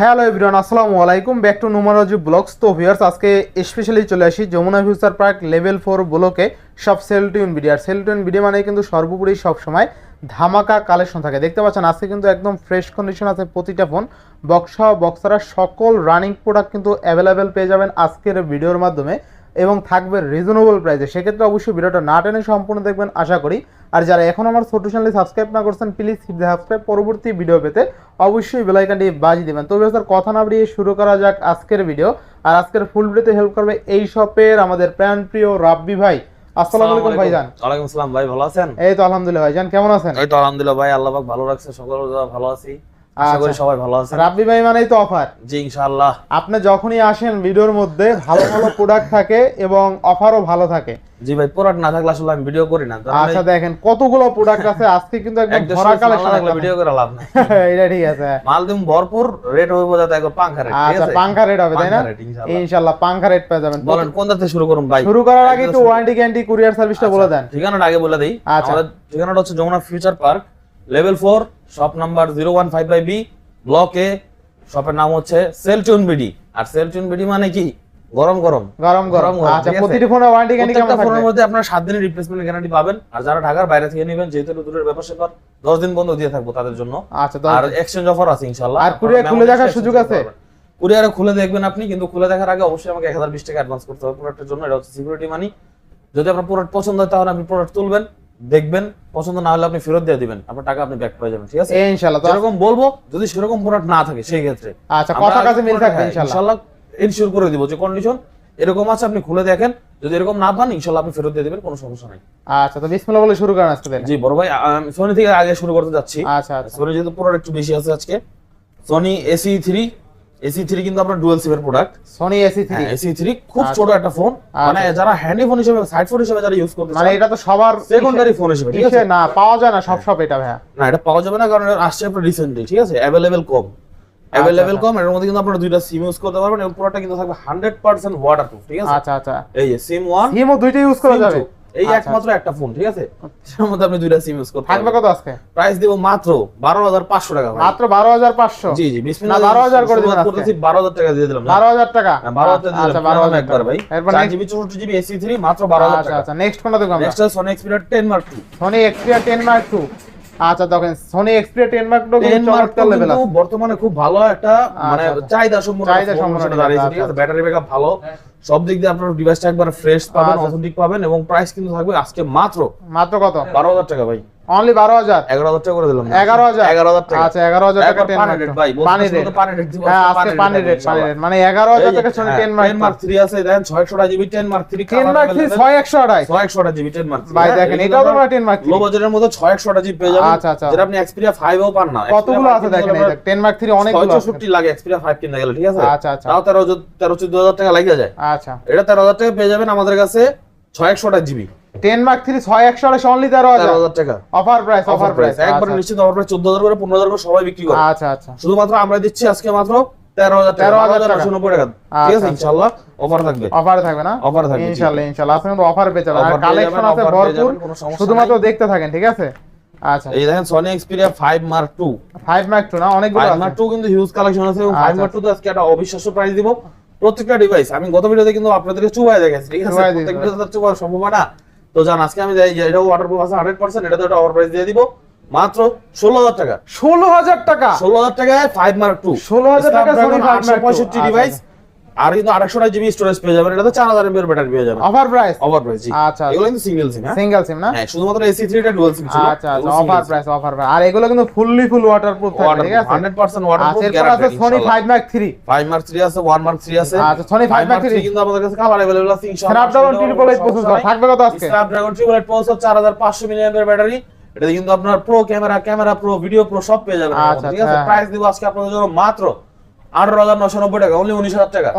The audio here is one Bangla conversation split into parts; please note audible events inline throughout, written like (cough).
হ্যালো এভরিওয়ান, আসসালামু আলাইকুম। ব্যাক টু নুমারোজি ব্লগস তো ভিউয়ার্স আজকে স্পেশালি চলে আসি Jamuna future park level four ব্লকে সব সেল টুইন ভিডিও আর ভিডিও মানে কিন্তু সর্বোপরি সবসময় ধামাকা কালেকশন থাকে। দেখতে পাচ্ছেন, আজকে কিন্তু একদম ফ্রেশ কন্ডিশন আছে প্রতিটা ফোন বক্সা বক্সারা সকল রানিং প্রোডাক্ট কিন্তু অ্যাভেলেবেল পেয়ে যাবেন আজকের ভিডিওর মাধ্যমে। এবং থাকবে রিজনেবল প্রাইসে সেক্ষেত্রে অবশ্যই ভিডিওটা না টেনে সম্পূর্ণ দেখবেন আশা করি। আর যারা এখন আমার ছোট চ্যানেলে সাবস্ক্রাইব না করছেন প্লিজ সাবস্ক্রাইব পরবর্তী ভিডিও পেতে অবশ্যই বেলাইকানটি বাজিয়ে দেবেন। তবে স্যার কথা না বাড়িয়ে শুরু করা যাক আজকের ভিডিও আর আজকের ফুল ভিডিওতে হেল্প করবে এই শপের আমাদের প্রাণ প্রিয় রাব্বি ভাই। আসসালামু আলাইকুম ভাইজান। ওয়ালাইকুম আসসালাম। ভাই ভালো আছেন? এই তো আলহামদুলিল্লাহ ভাইজান কেমন আছেন? এই তো আলহামদুলিল্লাহ ভাই আল্লাহ পাক ভালো রাখছে সকল ভালো আছি। আশা করি আচ্ছা। সবাই ভালো আছেন। রাব্বি ভাই মানেই তো অফার জি ইনশাআল্লাহ। আপনি যখনই আসেন ভিডিওর মধ্যে ভালো ভালো প্রোডাক্ট থাকে এবং অফারও ভালো থাকে। জি ভাই প্রোডাক্ট না থাকলে আসলে আমি ভিডিও করি না। আচ্ছা দেখেন কতগুলো প্রোডাক্ট আছে আজকে কিন্তু একদম একদম ভরা কালেকশন থাকলে ভিডিও করে লাভ নাই। (laughs) এটা ঠিক আছে। মাল দিম ভরপুর রেট হইব যাতে একবার পাঙ্খা রেট আচ্ছা পাঙ্খা রেট হবে তাই না? পাঙ্খা রেট পেয়ে যাবেন। বলেন কোন থেকে শুরু করুন ভাই? শুরু করার আগে একটু ওয়ারেন্টি গ্যারান্টি কুরিয়ার সার্ভিসটা বলে দেন। ঠিকানাটা আগে বলে দিই। আচ্ছা। আমাদের ঠিকানাটা হচ্ছে Jamuna future park level four shop number zero one five by B block A শপের নাম হচ্ছে সেলটুন বিডি। আর সেলটুন বিডি মানে কি? গরম গরম। গরম গরম। আচ্ছা প্রতিটি ফোনে ওয়ারেন্টি গ্যারান্টি কেমন ফোনের মধ্যে আপনার সাত দিনের রিপ্লেসমেন্ট গ্যারান্টি পাবেন। আর যারা ঢাকার বাইরে থেকে নেবেন যেহেতু দূরের ব্যাপার স্যাপার দশ দিন বন্ধ দিয়ে থাকব তাদের জন্য। আচ্ছা আর এক্সচেঞ্জ অফার আছে ইনশাল্লাহ আর courier খুলে দেখার সুযোগ আছে? কুরিয়ারে খুলে দেখবেন আপনি কিন্তু খুলে দেখার আগে অবশ্যই আমাকে এক হাজার বিশ টাকা অ্যাডভান্স করতে হবে প্রোডাক্টের জন্য। এটা হচ্ছে সিকিউরিটি মানি যদি আপনার প্রোডাক্ট পছন্দ হয় তাহলে আপনি প্রোডাক্ট তুলবেন। দেখবেন পছন্দ না হলে আপনি ফেরত দিয়ে দিবেন আপনার টাকা আপনি ব্যাক পেয়ে যাবেন ঠিক আছে? ইনশাআল্লাহ তো যেরকম বলব যদি সেরকম প্রোডাক্ট না থাকে সেই ক্ষেত্রে। আচ্ছা কথা কাছে মিল থাকবে হ্যাঁ, ইনশাআল্লাহ। ইনশিওর করে দিব যে কন্ডিশন এরকম আছে আপনি খুলে দেখেন যদি এরকম না পান ইনশাল্লাহ আপনি ফেরত দিয়ে দিবেন কোনো সমস্যা নাই। আচ্ছা তো বিসমিল্লাহ বলে শুরু করেন আজকে জি বড় ভাই আমি সোনি থেকে আগে শুরু করতে যাচ্ছি। আচ্ছা আচ্ছা। সোনি যেহেতু প্রোডাক্ট একটু বেশি আছে আজকে Sony ace three ace three কিন্তু আপনার ডুয়েল সিমের product Sony ace three ace three খুব আচ্ছা। ছোট একটা ফোন মানে যারা হ্যান্ডি ফোন হিসেবে সাইড ফোন হিসেবে যারা ইউজ করতে মানে এটা তো সবার সেকেন্ডারি ফোন হিসেবে ঠিক আছে? না পাওয়া যায় না সব সব এটা না এটা পাওয়া যাবে না কারণ এটা আসছে আপনার রিসেন্টলি ঠিক আছে? অ্যাভেলেবেল কম। অ্যাভেলেবেল কম এর মধ্যে কিন্তু আপনারা দুইটা সিম ইউজ করতে পারবেন এবং পুরোটা কিন্তু থাকবে হান্ড্রেড পার্সেন্ট ওয়াটারপ্রুফ ঠিক আছে? আচ্ছা আচ্ছা। এই যে সিম সিমও দুইটা ইউজ করা যাবে? এই আচ্ছা, একমাত্র একটা ফোন ঠিক আছে? সেটার মধ্যে আপনি দুইটা সিম ইউজ করতে থাকবে কত আজকে? প্রাইস দিব মাত্র বারো হাজার পাঁচশো টাকা মাত্র বারো হাজার পাঁচশো? জি জি বিসমিল্লাহ না, 12,000 করে দিলাম করতেছি বারো হাজার টাকা দিয়ে দিলাম? বারো হাজার টাকা? হ্যাঁ, বারো হাজার দিয়ে আচ্ছা বারো হাজার একবার ভাই। এরপর চার next- জিবি চৌষট্টি জিবি এসি থ্রি মাত্র বারো হাজার আচ্ছা টাকা। আচ্ছা নেক্সট কোনটা দেখব আমরা। Next Sony Xperia ten mark two Sony Xperia ten mark two আচ্ছা দেখেন Sony Xperia ten mark two চমৎকার লেভেল আছে। বর্তমানে খুব ভালো একটা মানে আচ্ছা, আচ্ছা। চাহিদা সম্পূর্ণ চাহিদা সম্পন্ন দাঁড়িয়েছে, ঠিক আচ্ছা, আছে। ব্যাটারি ব্যাকআপ ভালো। সব দিক দিয়ে আপনার ডিভাইসটা একবার ফ্রেশ পাবেন আচ্ছা। অথেন্টিক পাবেন এবং প্রাইস কিন্তু থাকবে আজকে মাত্র মাত্র কত? বারো হাজার টাকা ভাই। অনলি বারো হাজার। এগারো হাজার টাকা করে দিলাম। না। এগারো হাজার। এগারো হাজার টাকা। আচ্ছা এগারো হাজার টাকা টেন পানি মার্ক রেট ভাই পানি রেট তো পানি রেট হ্যাঁ আজকে পানি রেট পানি রেট মানে এগারো হাজার টাকা Sony ten mark ten mark three আছে দেখেন ছয়শো GB ten mark three ten mark three ছয় একশো আড়াই। ছয় একশো জিবি টেন মার্ক ভাই দেখেন এটাও তোমরা টেন মার্ক লো বাজেটের মধ্যে ছয় একশো জিবি পেয়ে যাবেন। আচ্ছা, আচ্ছা। যেটা আপনি এক্সপিরিয়া ফাইভও পান না কতগুলো আছে দেখেন এই টেন মার্ক থ্রি অনেকগুলো আছে। ছয়শোষট্টি লাগে এক্সপিরিয়া ফাইভ কিনতে গেলে ঠিক আছে? আচ্ছা, আচ্ছা। তাও তেরো হাজার- তেরো চোদ্দ হাজার টাকা লাগিয়ে যায়। আচ্ছা। এটা তেরো হাজার টাকা পেয়ে যাবেন আমাদের কাছে ছয় একশো জিবি টেন মার্ক থ্রি ছয় একশো আড়াই অনলি তেরো তেরো হাজার হাজার টাকা offer price offer offer price একবার নিশ্চিত অফার প্রাইস চোদ্দ হাজার করে পনেরো হাজার করে সবাই বিক্রি করে। আচ্ছা আচ্ছা। শুধুমাত্র আমরা দিচ্ছি আজকে মাত্র তেরো হাজার টাকা। 13,000 টাকা। নশো নব্বই টাকা। ঠিক আচ্ছা, আছে ইনশাল্লাহ অফার থাকবে। অফার থাকবে না? Offer থাকবে, ইনশাআল্লাহ ইনশাআল্লাহ আপনি অফার পেয়ে যাবেন। আর কালেকশন আছে ভরপুর। শুধুমাত্র দেখতে থাকেন ঠিক আছে? আচ্ছা। এই দেখেন Sony Xperia mark two five mark two না? অনেকগুলো মার্ক কিন্তু হিউজ কালেকশন আছে এবং আচ্ছা, মার্ক আজকে একটা অবিশ্বাস্য প্রাইস দিব। প্রত্যেকটা ডিভাইস আমি গত ভিডিওতে কিন্তু আপনাদেরকে চুবাই দেখেছি ঠিক আছে? চুবাই দিয়েছি। প্রত্যেক ভিডিওতে তো জান আজকে আমি যাই এটা ওয়াটার প্রুফ আছে হান্ড্রেড পার্সেন্ট এটা তো একটা ওভার প্রাইস দিয়ে দিব। মাত্র ষোলো হাজার টাকা। ষোলো হাজার টাকা? ষোলো হাজার টাকায় ফাইভ মার্ক টু 16,000 টাকা Sony 5 পঁয়ষট্টি আচ্ছা, ডিভাইস আর কিন্তু আড়াইশো জিবি স্টোরেজ পেয়ে যাবেন এটাতে চার হাজার এমবির ব্যাটারি পেয়ে যাবেন অফার প্রাইস অফার প্রাইস জি আচ্ছা, এগুলো কিন্তু সিঙ্গেল সিম হ্যাঁ সিঙ্গেল সিম না হ্যাঁ শুধুমাত্র এসি থ্রিটা ডুয়াল সিম ছিল আচ্ছা আচ্ছা অফার প্রাইস অফার প্রাইস আর এগুলো কিন্তু ফুললি ফুল ওয়াটারপ্রুফ থাকে ঠিক আছে হান্ড্রেড পার্সেন্ট আচ্ছা ওয়াটারপ্রুফ এরপর আছে Sony five mark three five mark three আছে ওয়ান মার্ক থ্রি আছে আচ্ছা, Sony 5 Mark III কিন্তু আমাদের কাছে কালার अवेलेबल আছে ইনশাআল্লাহ স্ন্যাপড্রাগন ট্রিপল এইট প্রসেসর থাকবে কত আজকে Snapdragon triple eight processor 4500 milliampere battery এটা কিন্তু আপনার pro camera camera pro video pro সব পেয়ে যাবেন এর মধ্যে, আচ্ছা, ঠিক আছে আচ্ছা। প্রাইস দিব আজকে আপনাদের জন্য মাত্র আঠারো নব্বই টাকা উনিশ হাজার টাকা।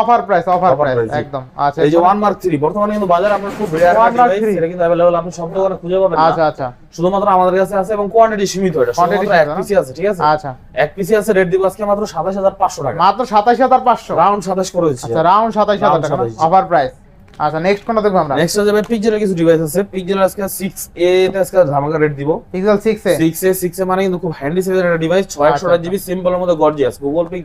অফার প্রাইস করে offer price offer mark three বর্তমানে কিন্তু বাজার আপনার খুব আপনি খুঁজে পাবেন আচ্ছা আচ্ছা। শুধুমাত্র আমাদের কাছে আছে এবং কোয়ান্টিটি সীমিত এক পিসি আছে ঠিক আছে? আচ্ছা। এক পিসি আছে রেড দিব আজকে মাত্র সাতাশ হাজার পাঁচশো টাকা। মাত্র সাতাশ হাজার পাঁচশো। রাউন্ড সাতাশ করে আচ্ছা রাউন্ড সাতাশ হাজার টাকা অফার প্রাইস আচ্ছা নেক্সট কোনটা দেখব আমরা? নেক্সট যাবে পিকজেলের কিছু ডিভাইস আছে। পিকজেলের আজকে সিক্স এ তে আজকে ধামাকা রেট দিব। Pixel six A six A six A মানে কিন্তু খুব হ্যান্ডি সাইজের একটা ডিভাইস ছয় একশো আচ্ছা, জিবি সিম্পলের মধ্যে গর্জিয়াস গুগল পিক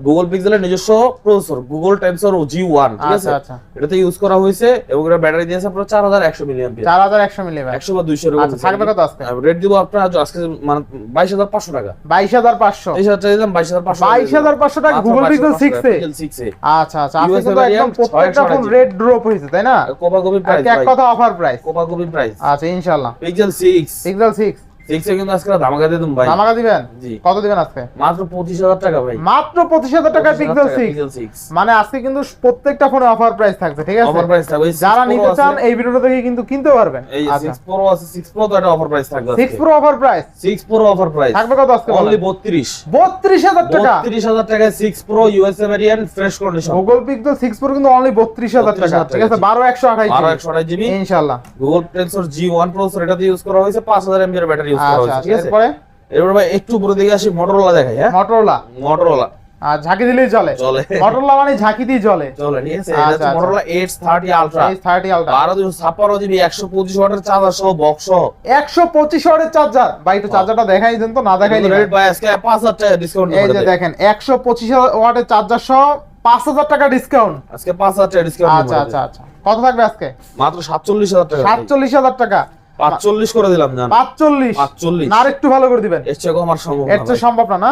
গুগল পিক্সেলের নিজস্ব processor Google Tensor G one ঠিক আছে? আচ্ছা। আচ্ছা এটাতে ইউজ করা হয়েছে এবং এটা ব্যাটারি দিয়েছে আপনার চার হাজার একশো মিলিয়ন চার হাজার একশো মিলি একশো বা দুইশো আচ্ছা থাকবে কত আজকে? রেট দিব আপনার আজ- আজকে মানে বাইশ হাজার পাঁচশো টাকা। বাইশ হাজার পাঁচশো। তেইশ হাজার দিলাম। বাইশ হাজার পাঁচশো 22,500 টাকা Google Pixel 6 A? Six A. আচ্ছা আচ্ছা USA কিন্তু একদম প্রত্যেকটা ফোন রেড ড্রপ হয়েছে তাই না? কোপা কপি আর প্রাইস এক কথা অফার প্রাইস কোপা কপি প্রাইস আচ্ছা ইনশাআল্লাহ। Pixel six Pixel six six কিন্তু আজকে ধামাকা দিয়ে দিলাম ভাই। আমাকে দিবেন? জি। কত দিবেন আজকে? মাত্র পঁচিশ হাজার টাকা ভাই। মাত্র পঁচিশ হাজার টাকায় পিক্সেল সিক্স পিক্সেল সিক্স মানে আজকে কিন্তু প্রত্যেকটা ফোনে অফার প্রাইস থাকছে ঠিক আছে? অফার প্রাইস থাকবে। যারা নিতে চান এই ভিডিওটা থেকে কিন্তু কিনতে পারবেন। এই 6 Pro আছে 6 Pro তো একটা অফার প্রাইস থাকবে six pro offer price 6 Pro offer price থাকবে কত আজকে অনলি 32 বত্রিশ। হাজার টাকা? 32000 টাকায় 6 Pro USA variant fresh condition Google Pixel six pro কিন্তু অনলি বত্রিশ হাজার টাকা ঠিক আছে? টাকা। বারো একশো আঠাইশ 12 জিবি। ইনশাল্লাহ গুগল টেনসর G1 প্রসেসর এটাতে ইউজ করা হয়েছে। 5000 mAh এর ব্যাটারি ইউজ করা হয়েছে ঠিক আছে। এরপরে? এরপর ভাই একটু উপরে দিকে আসি মোটরোলা দেখাই হ্যাঁ? মটোরোলা মোটরোলা আর ঝাঁকি দিলেই চলে। চলে। মটোরোলা মানে ঝাঁকি দিয়ে চলে। চলে ঠিক আছে? এটা হচ্ছে। মোটরোলা H30 আলট্রা এই থার্টি আলট্রা বারো দুশো ছাপ্পান্ন জিবি একশো পঁচিশ ওয়াটের চার্জার সহ বক্স সহ। একশো পঁচিশ ওয়াটের চার্জার ভাই চার্জারটা দেখাই দেন তো না দেখাই দিন ভাই আজকে পাঁচ হাজার টাকা ডিসকাউন্ট এই যে দেখেন একশো পঁচিশ ওয়াটের চার্জার সহ টাকা ডিসকাউন্ট আজকে পাঁচ হাজার টাকা ডিসকাউন্ট আচ্ছা আচ্ছা আচ্ছা। কত থাকবে আজকে? মাত্র সাতচল্লিশ হাজার টাকা। সাতচল্লিশ হাজার টাকা। পাঁচচল্লিশ করে দিলাম জান। পাঁচচল্লিশ? পাঁচচল্লিশ। না আর একটু ভালো করে দিবেন। এর চেয়ে কম আর সম্ভব এর চেয়ে সম্ভব না না?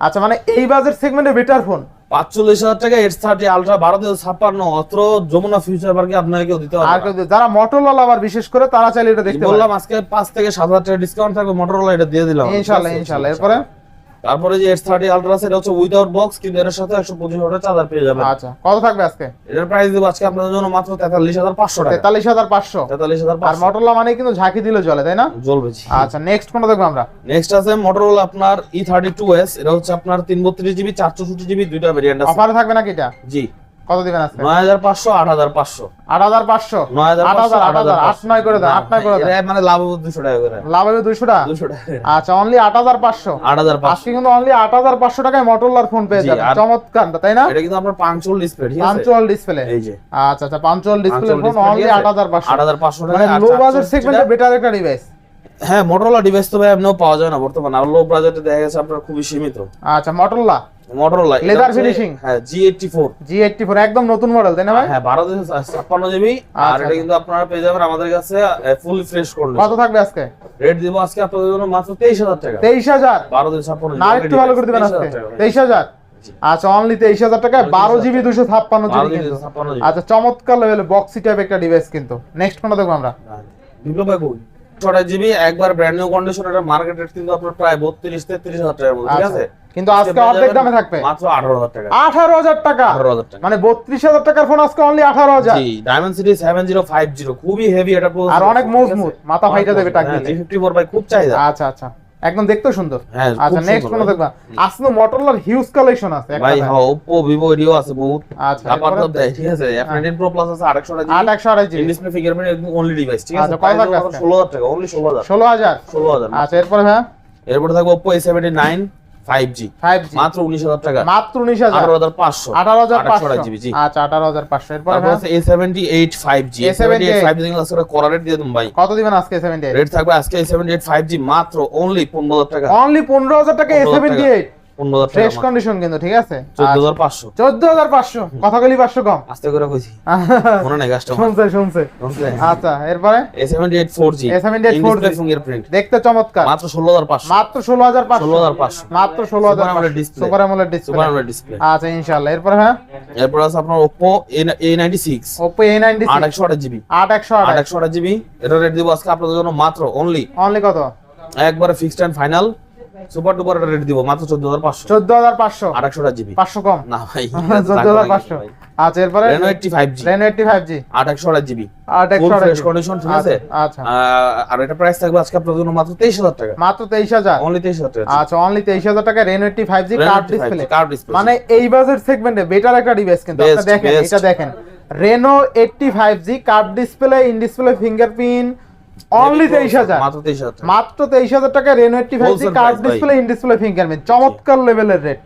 আচ্ছা মানে এই বাজেট সেগমেন্টে বেটার ফোন পাঁচচল্লিশ হাজার টাকা এর থার্টি আলট্রা বারো দুশো ছাপ্পান্ন অত্র যমুনা ফিউচার পার্কে আপনাকে কেউ দিতে আর কেউ- যারা মোটরোলা আবার বিশেষ করে তারা চাইলে এটা দেখতে বললাম আজকে পাঁচ থেকে সাত হাজার টাকা ডিসকাউন্ট থাকবে মোটরোলা এটা দিয়ে দিলাম। ইনশাআল্লাহ? ইনশাআল্লাহ এরপরে? তারপরে যে এস থার্টি আলট্রা আছে এটা হচ্ছে উইদাউট বক্স কিন্তু এর সাথে একশো পঁচিশ ওয়াটের চার্জার পেয়ে যাবেন। আচ্ছা কত থাকবে আজকে? এটার প্রাইস দেব আজকে আপনাদের জন্য মাত্র তেতাল্লিশ হাজার পাঁচশো টাকা। তেতাল্লিশ হাজার পাঁচশো। তেতাল্লিশ হাজার আর পাঁচশো মানে কিন্তু ঝাঁকি দিলে জ্বলে তাই না? জ্বলবে আচ্ছা নেক্সট কোনটা দেখব আমরা? নেক্সট আছে মোটরোলা আপনার ই থার্টি টু এস এটা হচ্ছে আপনার তিন বত্রিশ জিবি চার চৌষট্টি জিবি দুইটা ভেরিয়েন্ট আছে। অফারে থাকবে নাকি এটা? জি। কত দিবেন আজকে? নয় হাজার পাঁচশো আট হাজার পাঁচশো। আট হাজার পাঁচশো? নয় হাজার আট হাজার আট হাজার আট নয় করে দেন আট নয় করে দেন। মানে লাভ হবে দুশো টাকা করে। লাভ হবে দুইশো টাকা? দুশো টাকা আচ্ছা অনলি আট হাজার পাঁচশো। আট হাজার পাঁচশো। আজকে কিন্তু অনলি আট হাজার পাঁচশো টাকায় মোটরোলার ফোন পেয়ে যাবেন। চমৎকার। তাই না? এটা কিন্তু আপনার পাঁচচল্লিশ ডিসপ্লে ঠিক আছে? পাঞ্চুয়াল ডিসপ্লে এই যে। আচ্ছা আচ্ছা পাঞ্চুয়াল ডিসপ্লে ফোন অনলি ঠিক আছে? আট হাজার পাঁচশো। আট হাজার পাঁচশো টাকা মানে লো বাজেট সেগমেন্টে বেটার একটা ডিভাইস হ্যাঁ মোটরোলা ডিভাইস তো ভাই এমনিও পাওয়া যায় না বর্তমানে। আর লো বাজেটে দেখা গেছে আপনার খুবই সীমিত। আচ্ছা মোটরোলা মোটরোলা Leather finishing? হ্যাঁ G eighty four G eighty four একদম নতুন মডেল তাই না ভাই? হ্যাঁ জিবি আর আচ্ছা, এটা কিন্তু আপনারা পেয়ে যাবেন আমাদের কাছে ফুলি ফ্রেশ করলে কত থাকবে আজকে? রেট দিব আজকে আপনাদের জন্য মাত্র তেইশ হাজার টাকা। তেইশ হাজার? বারো দুশো ছাপ্পান্ন না একটু ভালো করে দিবেন আজকে। তেইশ হাজার? আচ্ছা অনলি তেইশ হাজার টাকায় বারো জিবি দুশো ছাপ্পান্ন। জিবি কিন্তু। আচ্ছা চমৎকার লেভেলে বক্সি টাইপ একটা ডিভাইস কিন্তু। নেক্সট কোনটা দেখব আমরা? কই ছটা জিবি একবার ব্র্যান্ড নিউ কন্ডিশন এটা মার্কেট রেট কিন্তু আপনার প্রায় বত্রিশ তেত্রিশ হাজার টাকার মধ্যে ঠিক আচ্ছা। আছে? কিন্তু আজকে অর্ধেক দামে থাকবে? মাত্র আঠারো হাজার টাকা। আঠারো হাজার টাকা? আঠারো হাজার টাকা। মানে বত্রিশ হাজার টাকার ফোন আজকে অনলি আঠারো হাজার। জি diamond city seven zero five zero খুবই হেভি এটা আর অনেক মজবুত, মাথা ফাইটা দেবে টাকা টাক হ্যাঁ, দিলে। G54 ভাই খুব চাহিদা। আচ্ছা আচ্ছা। একদম দেখতে সুন্দর। হ্যাঁ, আচ্ছা নেক্সট কোন দেখবা? আসনো মটোরোলার হিউজ কালেকশন আছে ভাই। হ্যাঁ ওপো ভিভো রিও আছে বহুত। আচ্ছা আপাতত? তো দেয় ঠিক আছে F19 Pro Plus আছে 800 টা আট একশো আড়াই জিবি। ডিসপ্লে ফিঙ্গারপ্রিন্ট একদম অনলি ডিভাইস ঠিক আছে? আচ্ছা, কয় থাকবে 16000 টাকা অনলি 16000 ষোলো হাজার। 16000 আচ্ছা এরপর হ্যাঁ? এরপর থাকবে Oppo A79 5G ফাইভ মাত্র 19000 টাকা। মাত্র উনিশ হাজার। 18500 আঠারো হাজার 800 পাঁচশো জিবি জি আচ্ছা আঠারো হাজার পাঁচশো। এরপরে তারপর আছে A78 5G A78 A78 5G দিন আজকে করা রেট দিয়ে দিন ভাই। কত দিবেন আজকে সেভেন্টি রেট থাকবে আজকে A78 5G মাত্র অনলি 15000 টাকা। অনলি পনেরো হাজার টাকা এ 15,000 সেভেন্টি এইট 15000 টাকা ফ্রেশ কন্ডিশন কিন্তু ঠিক আছে? 14500 চোদ্দ হাজার পাঁচশো। কথা বলি পাঁচশো কম। আস্তে করে কইছি। (laughs) মনে নাই কাস্টমার শুনছে শুনছে। আচ্ছা এরপরে? A78 4G A78 4G fingerprint দেখতে চমৎকার। মাত্র 16500 মাত্র ষোলো হাজার পাঁচশো। 16,500 মাত্র ষোলো হাজার Super AMOLED display। Super AMOLED display super AMOLED display আচ্ছা ইনশাআল্লাহ। এরপরে হ্যাঁ? এরপর আছে আপনার Oppo A96 Oppo A ninety 828 GB. আট একশো আট 828 জিবি। এটা রেট দিব আজকে আপনাদের জন্য মাত্র অনলি অনলি কত? একবারে fixed and final super duper rate দিব মাত্র 14500 চোদ্দ হাজার পাঁচশো। 828 জিবি। পাঁচশো কম? না ভাই (laughs) চোদ্দ হাজার পাঁচশো। আচ্ছা এরপরে? Reno 85G Reno eighty five G 828 GB. আট ফুল একশো ফ্রেশ কন্ডিশন ঠিক আছে? আচ্ছা আর এটা প্রাইস থাকবে আজকে আপনাদের জন্য মাত্র 23000 টাকা। মাত্র তেইশ হাজার? অনলি 23000 টাকা আচ্ছা অনলি তেইশ হাজার টাকা Reno eighty five G curved display curved display মানে এই বাজেট সেগমেন্টে বেটার একটা ডিভাইস কিন্তু আপনি Best, দেখেন। এটা দেখেন five G curved display in display fingerprint only তেইশ হাজার। মাত্র 23000 মাত্র তেইশ হাজার টাকা Reno eighty five G curved. Display in display fingerprint চমৎকার লেভেলের রেট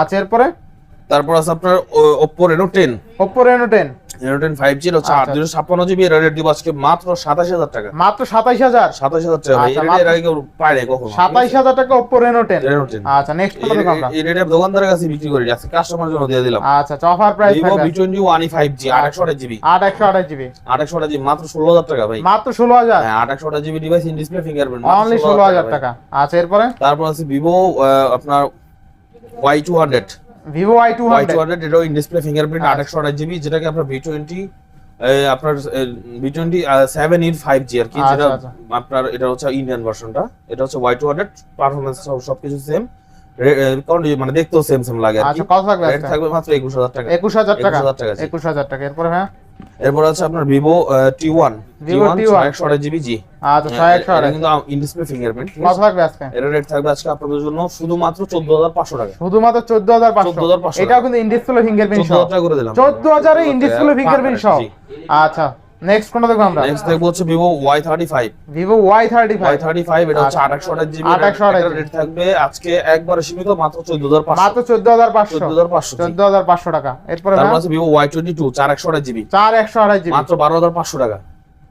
আছে এরপরে? তারপর আছে আপনার Oppo Reno ten Oppo Reno ten Reno ten five G হচ্ছে আট আচ্ছা। দুশো ছাপ্পান্ন জিবি রেট দিব আজকে মাত্র সাতাশ হাজার টাকা। মাত্র সাতাইশ হাজার? সাতাশ হাজার টাকা। ভাই আচ্ছা, এর আগে কেউ পায় নাই কখনো। সাতাইশ হাজার টাকা Oppo Reno ten Reno ten আচ্ছা নেক্সট কোনটা দেখো আমরা এই রেটে দোকানদারের কাছে বিক্রি করি আজকে কাস্টমার জন্য দিয়ে দিলাম। আচ্ছা আচ্ছা অফার প্রাইস জি আট একশো আঠাশ জিবি আট একশো আঠাশ জিবি আট একশো আঠাশ জিবি মাত্র ষোলো হাজার টাকা ভাই। মাত্র ষোলো হাজার? হ্যাঁ আট একশো আঠাশ GB device in display fingerprint only ষোলো হাজার টাকা আচ্ছা এরপরে? তারপর আছে ভিভো আপনার Y two hundred Vivo Y two hundred এটাও ইন ডিসপ্লে ফিঙ্গারপ্রিন্ট আচ্ছা। একশো আঠাশ জিবি যেটাকে আপনার ভি টোয়েন্টি আপনার V twenty seven in five G আর কি আচ্ছা, যেটা আচ্ছা। আপনার এটা হচ্ছে ইন্ডিয়ান ভার্সনটা এটা হচ্ছে ওয়াই টু হান্ড্রেড পারফরমেন্স সবকিছু সেম মানে দেখতেও সেম সেম লাগে আর কি। আচ্ছা কত থাকবে থাকবে মাত্র একুশ হাজার টাকা। একুশ হাজার টাকা। 21,000 টাকা, এরপর একুশ হাজার টাকা। এরপরে হ্যাঁ এরপর আছে আপনার Vivo T one T Vivo one T1 একশো gb জিবি জি। আচ্ছা ছয় একশো আঠাশ কিন্তু ইনডিসপ্লে ফিঙ্গারপ্রিন্ট কত থাকবে আজকে? এর রেট থাকবে আজকে আপনাদের জন্য শুধুমাত্র চোদ্দ হাজার পাঁচশো টাকা। শুধুমাত্র চোদ্দ হাজার পাঁচশো। 14,500 এটাও কিন্তু ইনডিসপ্লে ফিঙ্গারপ্রিন্ট চোদ্দ হাজার করে দিলাম। চোদ্দ হাজারে ইনডিসপ্লে ফিঙ্গারপ্রিন্ট সহ। আচ্ছা। নেক্সট কোনটা দেখব আমরা? নেক্সট দেখব হচ্ছে Y thirty five thirty five এটা হচ্ছে আট একশো আঠাশ জিবি 828 রেট থাকবে আজকে একবারে সীমিত মাত্র চোদ্দ হাজার মাত্র পাঁচশো চোদ্দ হাজার পাঁচশো। চোদ্দ হাজার পাঁচশো চোদ্দ হাজার পাঁচশো টাকা। এরপরে তারপর আছে টু চার একশো আঠাশ জিবি। চার একশো আঠাশ জিবি। মাত্র বারো হাজার পাঁচশো টাকা।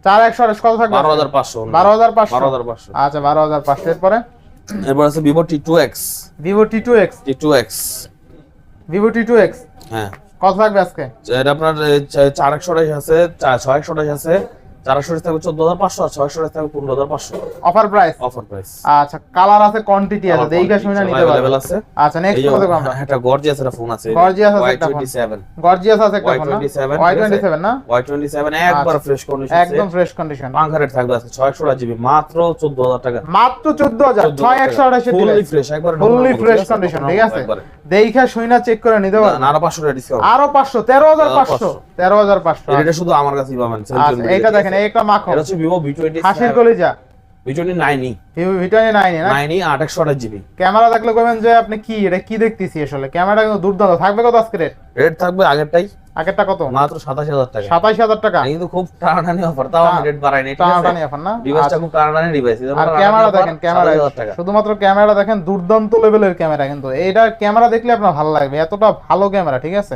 চার একশো আঠাশ কত থাকবে? বারো হাজার পাঁচশো। বারো হাজার পাঁচশো। বারো হাজার পাঁচশো। আচ্ছা বারো হাজার পাঁচশো। এরপরে? এরপর আছে T two X Vivo T two X হ্যাঁ। কত ভাগ আজকে? আপনার চার একশো আছে ছয় একশো আছে। থাকবে চোদ্দ হাজার পাঁচশো আর থাকবে পনেরো হাজার পাঁচশো। অফার প্রাইস অফার প্রাইস আচ্ছা কালার আছে কোয়ান্টিটি আছে দেখে শুনে নিতে পারবে। আছে। আচ্ছা নেক্সট এই যে আমরা একটা গর্জিয়াস একটা ফোন আছে Gorgeous আছে একটা সেভেন গর্জিয়াস আছে একটা ফোন Y27 ওয়াই ঠিক টোয়েন্টি আছে? সেভেন না? একবার ফ্রেশ কন্ডিশন একদম ফ্রেশ কন্ডিশন থাকবে আজকে ছয়শো জিবি মাত্র চোদ্দ হাজার টাকা। মাত্র চোদ্দ হাজার ছয় একশো আঠাশে ফুললি ফ্রেশ একবার ফুললি ফ্রেশ কন্ডিশন ঠিক আছে? দেখে শুইনা চেক করে নিতে পারবেন আরও পাঁচশো ডিসকাউন্ট আরও পাঁচশো তেরো হাজার পাঁচশো। 500 তেরো হাজার পাঁচশো। এটা শুধু আমার কাছেই পাবেন আচ্ছা এইটা দেখেন এইটা মাখো এটা হচ্ছে ভি টোয়েন্টি হাসির কলিজা। নাইন না? নাইনই আট একশো আঠাশ জিবি। ক্যামেরা কবেন যে আপনি কি এটা কি দেখতেছি আসলে? ক্যামেরা কিন্তু দুর্দান্ত। থাকবে কত আজকে রেট রেট থাকবে আগেরটাই। আগেরটা কত? মাত্র সাতাশ হাজার টাকা। সাতাইশ হাজার টাকা? কিন্তু খুব টানাটানি অফার তাও আমি রেট আছে? টানাটানি এখন না? ডিভাইসটা। খুব টানাটানি ডিভাইস আর ক্যামেরা দেখেন ক্যামেরা শুধুমাত্র ক্যামেরা দেখেন দুর্দান্ত লেভেলের ক্যামেরা কিন্তু। এটা ক্যামেরা দেখলে আপনার ভালো লাগবে এতটা ভালো ক্যামেরা ঠিক আছে?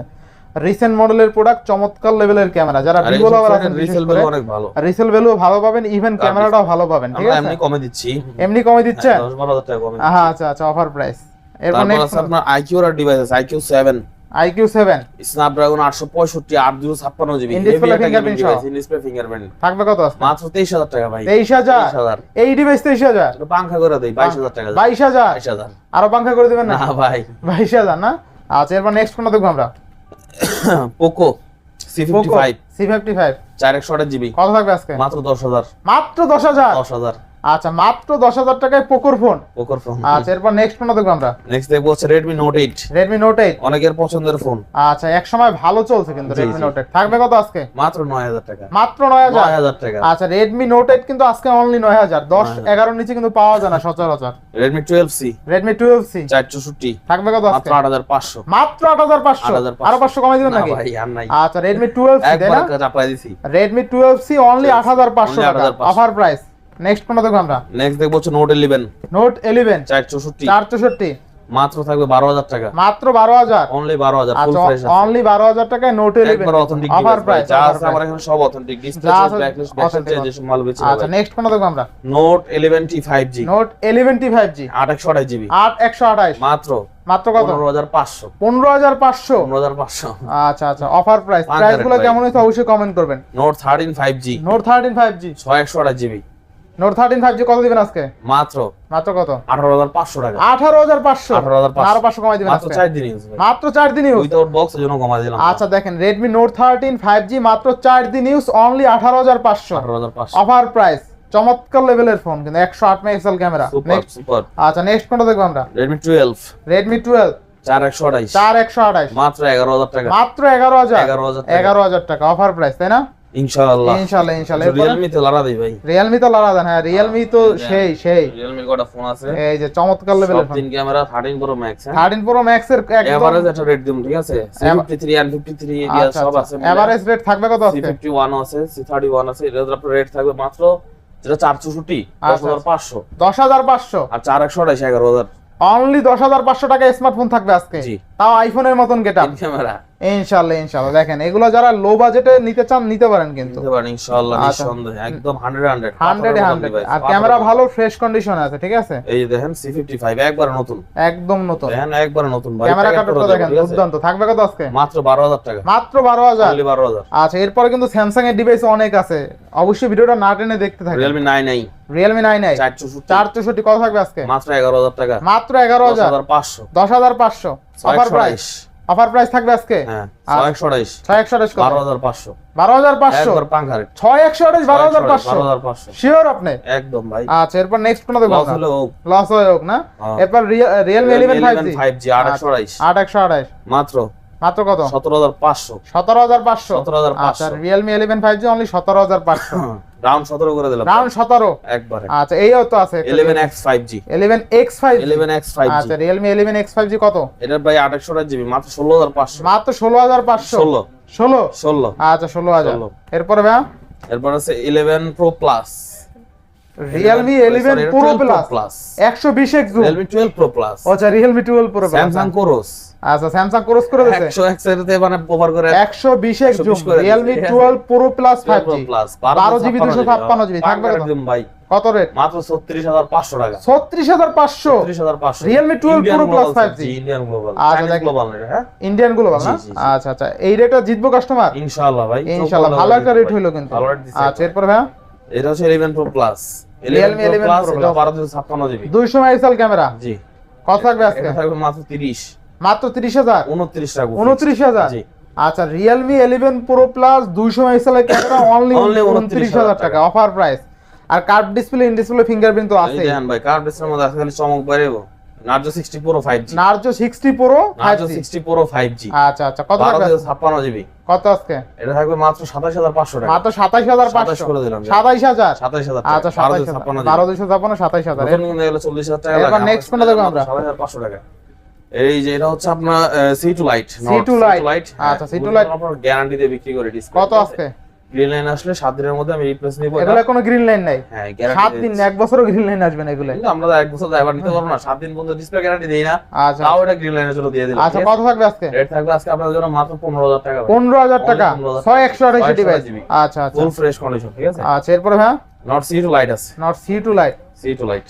রিসেন্ট মডেলের প্রোডাক্ট চমৎকার লেভেলের ক্যামেরা যারা ভিভো লাভার আছেন রিসেল ভ্যালু অনেক ভালো। রিসেল ভ্যালু ভালো পাবেন ইভেন ক্যামেরাটাও ভালো পাবেন ঠিক আছে? এমনি কমে দিচ্ছি। এমনি কমে দিচ্ছেন? দশ বারো হাজার টাকা কমে আহা আচ্ছা আচ্ছা অফার প্রাইস এরপর নেক্সট আপনার আইকিউ আর ডিভাইস আছে iQOO seven iQOO seven Snapdragon আটশো পঁয়ষট্টি আট দুশো ছাপ্পান্ন জিবি। In-display fingerprint সহ। ডিসপ্লে ফিঙ্গারপ্রিন্ট থাকবে কত আজকে? মাত্র তেইশ হাজার টাকা ভাই। তেইশ হাজার? তেইশ হাজার। এই ডিভাইস তেইশ হাজার? একটু পাংখা করে দেই বাইশ হাজার টাকা। বাইশ হাজার? বাইশ হাজার। আরও পাঙ্খা করে দিবেন না না ভাই। বাইশ হাজার না? আচ্ছা এরপর নেক্সট কোনটা দেখব আমরা। Poco C fifty five C fifty five চার একশো জিবি কত থাকবে আজকে? মাত্র দশ হাজার। মাত্র দশ হাজার? দশ হাজার। আচ্ছা মাত্র দশ হাজার টাকায় পোকোর ফোন। পোকোর ফোন। আচ্ছা এরপর নেক্সট কোনটা দেখব আমরা। নেক্সট দেখব হচ্ছে Redmi note eight Redmi note eight অনেকের পছন্দের ফোন। আচ্ছা এক সময় ভালো চলছে কিন্তু জি। নোট এইট থাকবে কত আজকে? মাত্র নয় হাজার টাকা। মাত্র নয় হাজার? নয় হাজার টাকা। আচ্ছা রেডমি নোট এইট কিন্তু আজকে অনলি নয় হাজার। দশ এগারোর নিচে কিন্তু পাওয়া যায় না সচরাচর। সি রেডমি টুয়েলভ সি চার থাকবে কত আজকে? মাত্র আট হাজার পাঁচশো। মাত্র আট হাজার পাঁচশো? 8,500 আরও পাঁচশো কমাই দিবেন না নাকি? ভাই আর নাই। আচ্ছা রেডমি টুয়েলভ সি তাই একবার না চাপাই দিছি। টুয়েলভ সি অনলি আট হাজার পাঁচশো Only টাকা। অফার প্রাইস নেক্সট কোনটা দেখব আমরা। নেক্সট দেখব হচ্ছে নোট ইলেভেন নোট ইলেভেন চার চৌষট্টি। চার চৌষট্টি। মাত্র থাকবে বারো হাজার টাকা। মাত্র বারো হাজার। অনলি বারো হাজার ফুল ফ্রেশ অনলি বারো হাজার টাকায় নোট ইলেভেন একবার অথেন্টিক অফার প্রাইস যা আছে আমার এখানে সব অথেন্টিক ডিসপ্লে আছে ব্যাকলিস্ট authentic ব্যাকলিস্ট মাল বেচে আচ্ছা নেক্সট কোনটা দেখব আমরা। Note eleven T five G note eleven T five G আট একশো আঠাশ জিবি আট একশো আঠাইশ মাত্র মাত্র কত? পনেরো হাজার পাঁচশো। পনেরো হাজার পাঁচশো। পনেরো হাজার পাঁচশো। আচ্ছা আচ্ছা অফার প্রাইস Pankaj প্রাইসগুলো কেমন হয়েছে অবশ্যই কমেন্ট করবেন। Note thirteen five G note thirteen five G ছয় একশো আঠাশ GB note thirteen five G কত দিবেন আজকে? মাত্র। মাত্র কত? আঠারো হাজার পাঁচশো টাকা। আঠারো হাজার পাঁচশো। 18,500 আরও পাঁচশো কমাই দিবেন মাত্র আজকে। চার দিন ইউজ মাত্র চার দিন ইউজ উইদাউট বক্স জন্য কমাই দিলাম। আচ্ছা দেখেন নোট থার্টিন ফাইভ জি মাত্র চার দিন ইউজ অনলি আঠারো হাজার পাঁচশো। আঠারো হাজার পাঁচশো। অফার প্রাইস চমৎকার লেভেলের ফোন কিন্তু একশো আট মেগাপিক্সেল ক্যামেরা। সুপার আচ্ছা নেক্সট কোনটা দেখব আমরা? রেডমি টুয়েলভ রেডমি টুয়েলভ চার একশো আঠাইশ। চার একশো আঠাইশ। মাত্র এগারো হাজার টাকা। মাত্র এগারো হাজার। 11,000 টাকা। এগারো হাজার টাকা অফার প্রাইস তাই না? ইনশাআল্লাহ। ইনশাল্লাহ ইনশাল্লাহ রিয়েলমি তো লড়া দেই ভাই। রিয়েলমি তো লড়া দেন হ্যাঁ রিয়েলমি তো সেই সেই। রিয়েলমি কটা ফোন আছে? এই যে চমৎকার লেভেলের ফোন তিন ক্যামেরা 13 প্রো ম্যাক্স হ্যাঁ? থার্টিন প্রো ম্যাক্স এর একদম এভারেজ একটা রেট দিম ঠিক আছে? C53 and 53 এরিয়া আচ্ছা সব আছে এভারেজ রেট থাকবে কত আজকে? C51 আছে C31 আছে এর আপনার রেট থাকবে মাত্র যেটা 464 আচ্ছা, 10500 দশ হাজার পাঁচশো। আর 4128 11000 অনলি দশ হাজার পাঁচশো টাকা স্মার্টফোন থাকবে আজকে। তাও আইফোনের মতন গেটা ক্যামেরা ইনশাল্লাহ ইনশাল্লাহ দেখেন এগুলো যারা লো বাজেটে নিতে চান নিতে পারেন কিন্তু। নিতে পারেন ইনশাআল্লাহ আচ্ছা। নিঃসন্দেহে একদম 100 100 হান্ড্রেড হান্ড্রেড আর ক্যামেরা ভালো ফ্রেশ কন্ডিশন আছে ঠিক আছে? এই যে দেখেন C55 একবার নতুন। একদম নতুন। দেখেন একবার নতুন। ভাই ক্যামেরা দেখেন দুর্দান্ত। থাকবে কত আজকে? মাত্র 12000 টাকা। মাত্র বারো হাজার? অনলি 12000 আচ্ছা এরপরে কিন্তু স্যামসাং এর ডিভাইস অনেক আছে। অবশ্যই ভিডিওটা না টেনে দেখতে থাকেন। Realme 9i রিয়েলমি 464 চার চৌষট্টি। কত থাকবে আজকে? মাত্র 11000 টাকা। মাত্র এগারো হাজার। 10500 দশ হাজার পাঁচশো। অফার প্রাইস 628 অফার প্রাইস থাকবে আজকে? হ্যাঁ আচ্ছা। 628 ছয় একশো আঠাশ কত? 12500 বারো হাজার পাঁচশো? একবার পাঙ্খা রেট ছয় একশো আঠাশ বারো হাজার পাঁচশো। 12500 শিওর আপনি? একদম ভাই। আচ্ছা এরপর নেক্সট কোনো দেখব লস হলো লস হয়ে হোক না? হ্যাঁ। এরপর ইলেভেন ফাইভ জি 5G 828 আট একশো আঠাশ মাত্র? মাত্র কত? 17500 সতেরো হাজার পাঁচশো। 17500 আচ্ছা Realme eleven five G only সতেরো হাজার পাঁচশো। রাউন্ড 17 করে দিলাম। রাউন্ড সতেরো? একবারে। আচ্ছা এইও তো আছে 11x 5G eleven x five 11x 5G আচ্ছা এক্স ফাইভ জি কত? এটার ভাই 28 জিবি মাত্র 16500 মাত্র ষোলো হাজার পাঁচশো? 16 ষোলো? 16 আচ্ছা ষোলো হাজার ষোলো। এরপরে ভাইয়া? এরপর আছে 11 Pro Plus pro 12 Pro plus Plus একশো বিশ X zoom Realme 12 Pro Plus আচ্ছা Realme twelve pro Samsung Chorus আচ্ছা স্যামসাং ক্রস করে দিয়েছে। 100x এর তে মানে ওভার করে X zoom five 12 Pro Plus বারো জিবি দুশো ছাপ্পান্ন জিবি থাকবে? একদম ভাই। কত রেট মাত্র 36500 টাকা। ছত্রিশ হাজার পাঁচশো। 36500 Realme 12 Pro Plus 5G Indian global আচ্ছা, গ্লোবাল হ্যাঁ? ইন্ডিয়ানগুলো না। আচ্ছা আচ্ছা এই রেটটা জিতবো কাস্টমার ইনশাআল্লাহ ভাই ইনশাল্লাহ ভালো একটা রেট হইল কিন্তু। আচ্ছা এরপর ভাইয়া? এটা হচ্ছে 11 Pro Plus Realme 11 Pro Plus Plus। এটা 1256 জিবি দুইশো মেগাপিক্সেল ক্যামেরা। জি। কত থাকবে আজকে? থাকবে মাত্র 30 মাত্র তিরিশ হাজার? 29 টাকা উনত্রিশ হাজার? আচ্ছা রিয়েলমি ইলেভেন প্রো প্লাস দুইশো মেগাপিক্সেলের ক্যামেরা অনলি উনত্রিশ হাজার টাকা। Offer price R curve display in display fingerprint তো আছে দেখেন ভাই কার্ড ডিসপ্লের মধ্যে আজকাল চমক বাড়াবো। Narzo 60 Pro 5G Narzo sixty pro five Narzo 60 Pro 5G আচ্ছা আচ্ছা কত থাকবে আজকে? 1256 জিবি কত আজকে? এটা থাকবে মাত্র 27500 টাকা। মাত্র সাতাইশ হাজার 27 পাঁচশো করে দিলাম সাতাইশ হাজার? 27000 আচ্ছা টাকা সাতাইশ হাজার। 1256 বারো দুশো সাতাইশ হাজার। নতুন কিনতে গেলে 40000 টাকা এবার next কোনটা দেখব আমরা? 7500 টাকা। এই যে এটা হচ্ছে আপনার C2 Lite C2 Lite। আচ্ছা, C2 Lite। আপনার গ্যারান্টি দিয়ে বিক্রি করে ডিসপ্লে কত আজকে গ্রিন লাইন আসলে 7 দিনের মধ্যে আমি রিপ্লেস নিব। এগুলো কোনো গ্রিন লাইন নাই। হ্যাঁ সাত গ্যারান্টি দিন এক বছরও গ্রিন লাইন আসবে না এগুলো। কিন্তু আমরা এক বছর ড্রাইভার নিতে পারব না। 7 দিন পর্যন্ত ডিসপ্লে গ্যারান্টি দেই না। আচ্ছা তাও এটা গ্রিন লাইনের জন্য দিয়ে দিলাম আচ্ছা কত থাকবে আজকে? রেট থাকবে আজকে আপনাদের জন্য মাত্র 15000 টাকা। পনেরো হাজার টাকা? Only 15,000 ছয় একশো আঠাশ 628 ডিভাইস আচ্ছা আচ্ছা। ফুল ফ্রেশ কন্ডিশন ঠিক আছে? আচ্ছা এরপরে হ্যাঁ নট C2 Lite আছে। Nord C two lite C2 Lite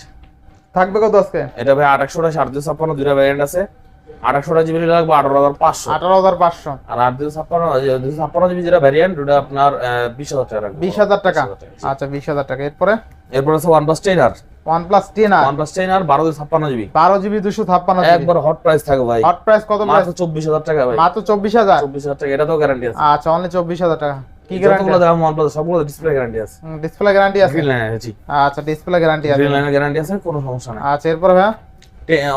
থাকবে কত আজকে? এটা ভাই 828 856 দুইটা ভ্যারিয়েন্ট আছে। 828 জিবি লাগবে 18500 আঠারো হাজার পাঁচশো। আর 856 256 জিবি যেটা ভ্যারিয়েন্ট ওটা আপনার আহ, 20000 টাকা বিশ হাজার টাকা? 20,000 টাকা। আচ্ছা বিশ হাজার টাকা। এরপরে? এরপর আছে OnePlus 10 আর OnePlus ten R OnePlus 10 আর 1256 জিবি বারো জিবি দুশো ছাপ্পান্ন একবার হট প্রাইস থাকে ভাই। হট প্রাইস কত মাত্র 24000 টাকা ভাই। মাত্র চব্বিশ হাজার? 24000 টাকা এটা তো গ্যারান্টি আছে। আচ্ছা অনলি চব্বিশ হাজার টাকা। কি গ্যারান্টি যতগুলো দাম OnePlus সবগুলো ডিসপ্লে গ্যারান্টি আছে। ডিসপ্লে গ্যারান্টি আছে? আচ্ছা ডিসপ্লে গ্যারান্টি আছে। লাইনের গ্যারান্টি আছে কোনো সমস্যা নাই। আচ্ছা এরপরে ভাইয়া?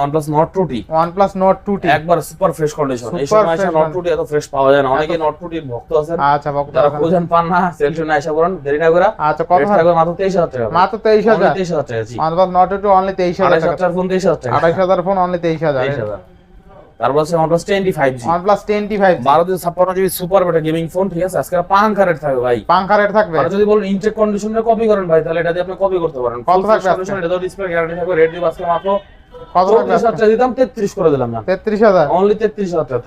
OnePlus Nord 2T OnePlus note two T একবার সুপার ফ্রেশ কন্ডিশন এই সময় Nord 2T এত ফ্রেশ পাওয়া যায় না। অনেকে Nord 2T এর ভক্ত আছেন। আচ্ছা বক্তা যারা খোঁজেন পান না আইসা করেন দেরি না করে। আচ্ছা কত থাকবে মাত্র 23000 টাকা। মাত্র তেইশ হাজার? তেইশ হাজার টাকা জি। OnePlus note two only তেইশ হাজার 28000 ফোন 23000 টাকা। আঠাইশ হাজার ফোন অনলি তেইশ হাজার। 23000 তারপর আছে OnePlus 10T 5G OnePlus ten T five বারো দিন ছাপ্পান্ন জিবি সুপার বেটা গেমিং ফোন ঠিক আছে? আজকে রেট থাকবে ভাই। পাঙ্খা রেট থাকবে? আর যদি বলেন ইনটেক কন্ডিশনে কপি করেন ভাই তাহলে এটা দিয়ে আপনি কপি করতে পারেন। কত থাকবে এটা তো ডিসপ্লে গ্যারান্টি থাকবে। রেট দিব আজকে মাত্র কত থাকবে 34000 টাকা দিতাম 33 করে দিলাম না। তেত্রিশ হাজার। অনলি 33000 টাকা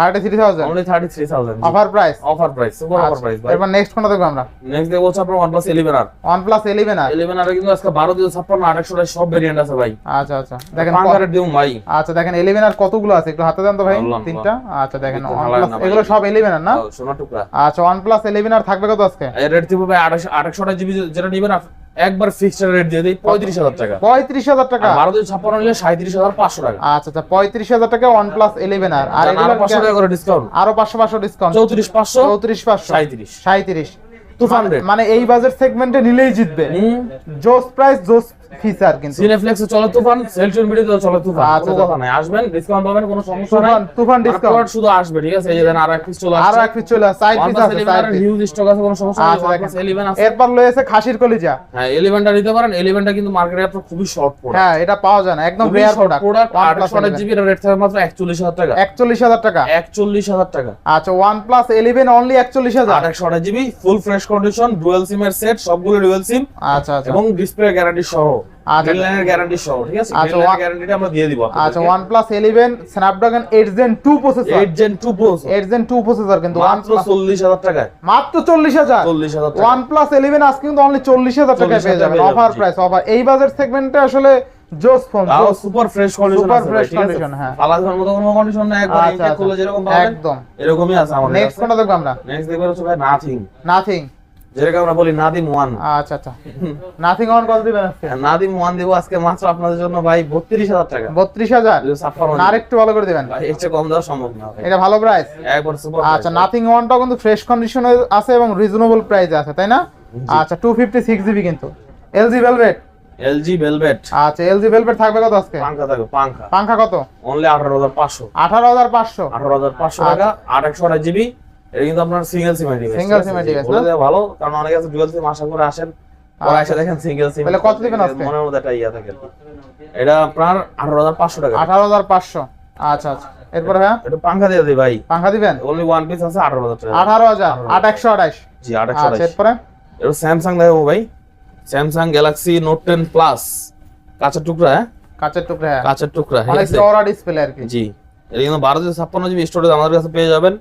33000 thirty three thousand only 33000 offer price offer price super offer price ভাই। এরপর নেক্সট কোনটা দেখব আমরা? নেক্সট দেখব হচ্ছে আপনার OnePlus 11 আর ওয়ান প্লাস ইলেভেন আর 11 আর কিন্তু আজকে 12 দিন ছাপ্পান্ন 828 সব ভেরিয়েন্ট আছে ভাই। আচ্ছা আচ্ছা। দেখেন পাঙ্কা রেট দিও ভাই। আচ্ছা দেখেন কতগুলো আছে? একটু হাতে দেন তো ভাই তিনটা। আচ্ছা দেখেন OnePlus। এগুলো সব ইলেভেন আর না? সোনা টুকরা। আচ্ছা ওয়ান প্লাস ইলেভেন আর থাকবে কত আজকে? রেট দিব ভাই 828 জিবি যেটা নিবেন একবার ফিক্সড রেট দিয়ে দেই 35000 টাকা। পঁয়ত্রিশ হাজার টাকা? আর 12 নিলে 37500 টাকা। আচ্ছা আচ্ছা পঁয়ত্রিশ হাজার টাকা ওয়ান প্লাস ইলেভেন আর। আর আর এগুলো 500 টাকা করে ডিসকাউন্ট আরও পাঁচশো পাঁচশো ডিসকাউন্ট 34500 চৌত্রিশ পাঁচশো। 37 সাঁত্রিশ 200 মানে এই বাজেট সেগমেন্টে নিলেই জিতবে। জোস প্রাইস জোস ফিচার কিন্তু। সিনেফ্লেক্সে চলে তুফান সেলটন ভিডিওতে চলে তুফান। আচ্ছা, কোনো কথা নাই। আসবেন ডিসকাউন্ট পাবেন কোনো সমস্যা নাই। তুফান ডিসকাউন্ট শুধু আসবে ঠিক আছে? এই যে দেন আর এক পিস চলে আরও এক পিস চলে সাইড পিস আছে সাইড পিস হিউজ স্টক আছে কোনো সমস্যা নাই। আচ্ছা 11 আছে। এরপর লয়েছে খাসির কলিজা। হ্যাঁ 11টা নিতে পারেন। 11টা কিন্তু মার্কেটে আপনার খুবই শর্ট প্রোডাক্ট হ্যাঁ এটা পাওয়া যায় না। একদম রেয়ার প্রোডাক্ট প্রোডাক্ট 800 জিবি এর রেট থাকবে মাত্র 41000 টাকা। একচল্লিশ হাজার টাকা। 41000 টাকা। আচ্ছা প্লাস ইলেভেন অনলি একচল্লিশ হাজার। 800 GB full fresh condition dual SIM এর সেট সবগুলো ডুয়াল সিম আচ্ছা আচ্ছা। এবং ডিসপ্লে গ্যারান্টি সহ। আচ্ছা। গ্রিন লাইনের গ্যারান্টি সহ ঠিক আছে? আচ্ছা, গ্রিন লাইনের ওয়া- গ্যারান্টিটা আমরা দিয়ে দিব আচ্ছা OnePlus 11 Snapdragon 8 Gen 2 processor 8 Gen 2 Pro 8 Gen 2 processor কিন্তু মাত্র OnePlus 40000 টাকায়। মাত্র 40000 40000 টাকা OnePlus 11 আজকে কিন্তু অনলি 40000 টাকায় পেয়ে যাবেন। অফার প্রাইস অফার এই বাজার সেগমেন্টে আসলে জোস ফোন তাও সুপার ফ্রেশ কন্ডিশন কোনো কন্ডিশন না একবার আচ্ছা, ইনটেক আচ্ছা। করলে যেরকম পাবেন একদম। এরকমই আছে আমাদের নেক্সট কোনটা দেখব আমরা? নেক্সট দেখবেন হচ্ছে ভাই নাথিং নাথিং যেটাকে আমরা বলি নাদিম ওয়ান। আচ্ছা আচ্ছা। নাথিং অন কত দিবেন আজকে? নাদিম ওয়ান দেবো আজকে মাত্র আপনাদের জন্য ভাই বত্রিশ হাজার টাকা। 32000 ছাপ্পান্ন না আরেকটু ভালো করে দিবেন। ভাই এর কম দেওয়া সম্ভব না এটা ভালো প্রাইস একবার সুপার আচ্ছা নাথিং ওয়ানটাও কিন্তু ফ্রেশ কন্ডিশনে আছে এবং রিজনেবল প্রাইসে আছে তাই না? আচ্ছা 256 জিবি কিন্তু। এলজি ভেলভেট এলজি ভেলভেট আচ্ছা এলজি ভেলভেট থাকবে কত আজকে? পাঙ্খা থাকবে পাঙ্খা। পাংখা কত? অনলি আঠারো হাজার পাঁচশো। 18500 আঠারো হাজার পাঁচশো টাকা আট একশো আঠাশ জিবি এটা কিন্তু আপনার single SIM device Single SIM device, বলে দেওয়া ভালো কারণ অনেকে আছে ডুয়াল সিম আশা করে আসেন পরে আচ্ছা। এসে দেখেন সিঙ্গেল সিম তাহলে কত দিবেন আজকে? মনের মধ্যে একটা ইয়া থাকে। এটা আপনার আঠারো হাজার পাঁচশো টাকা। 18500 আচ্ছা আচ্ছা। এরপরে হ্যাঁ? এটা পাঙ্খা দিয়ে দিই ভাই। পাংখা দিবেন? অনলি ওয়ান পিস আছে আঠারো হাজার টাকা। 18000 8128 জি আট একশো আচ্ছা এরপরে? এটা স্যামসাং দেখো ভাই। Samsung Galaxy note ten plus কাঁচের টুকরা হ্যাঁ? কাচের টুকরা হ্যাঁ। কাঁচের টুকরা ঠিক অনেক চওড়া ডিসপ্লে আর কি। জি। এটা কিন্তু বারো দুশো ছাপ্পান্ন জিবি স্টোরেজ আমাদের কাছে পেয়ে যাবেন।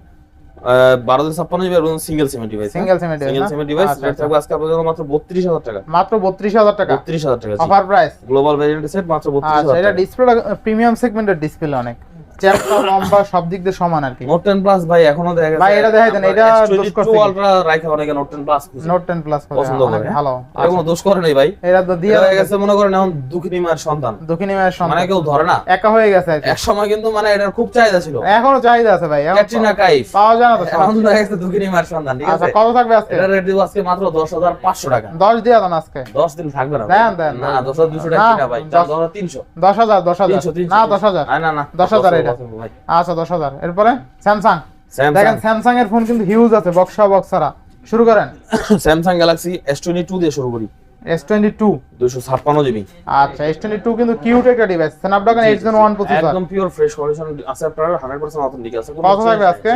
বারো দুশো ছাপ্পান্ন জিবি এবং সিঙ্গেল সিমের ডিভাইস সিঙ্গেল সিম সিঙ্গেল সিমের ডিভাইস রেট থাকবে আজকে আপনাদের জন্য মাত্র টাকা। মাত্র 32000 টাকা? বত্রিশ হাজার টাকা offer price global variant set মাত্র বত্রিশ আচ্ছা হাজার এটা ডিসপ্লে প্রিমিয়াম সেগমেন্টের ডিসপ্লে অনেক। চ্যাপটা লম্বা সব দিক দিয়ে সমান আর কি। নোট টেন প্লাস ভাই এখনও দেখা ভাই, এটা দেখাই দেন, এটা দোষ করছে কি? আলট্রা রাখা অনেকে note ten plus note 10 plus পছন্দ করে। ভালো। এটা কোনো দোষ করে নাই ভাই। এটা তো দিয়ে হয়ে গেছে মনে করেন এখন দুঃখিনী মায়ের সন্তান। দক্ষিণী মায়ের মানে কেউ ধরে না। একা হয়ে গেছে এক সময় কিন্তু মানে এটার খুব চাহিদা ছিল। এখনও চাহিদা আছে ভাই ক্যাটরিনা কাইফ। পাওয়া যায় না তো এখন হয়ে গেছে দুঃখিনী মায়ের সন্তান ঠিক আচ্ছা আছে কত থাকবে আজকে? এটা রেট দিব আজকে মাত্র দশ হাজার পাঁচশো টাকা। 10 দিয়ে দেন আজকে। দশ দিন থাকবে না দেন, দেন, না দেন। দশ হাজার দুশো টাকা না, কিনা ভাই। দশ- দশ হাজার তিনশো। 10000 10000 তিনশো তিনশো না 10000 না না না 10,000 এটা। আচ্ছা 10000 এরপরে স্যামসাং দেখেন স্যামসাং এর ফোন কিন্তু হিউজ আছে বক্সা বক্সারা শুরু করেন। Samsung Galaxy S twenty two দিয়ে শুরু করি। S22 দুশো ছাপ্পান্ন জিবি আচ্ছা S22 কিন্তু কিউট একটা device Snapdragon eight gen one processor একদম পিওর ফ্রেশ কন্ডিশন আছে আপনার হান্ড্রেড পার্সেন্ট অথেন্টিক আছে। কত থাকবে আজকে?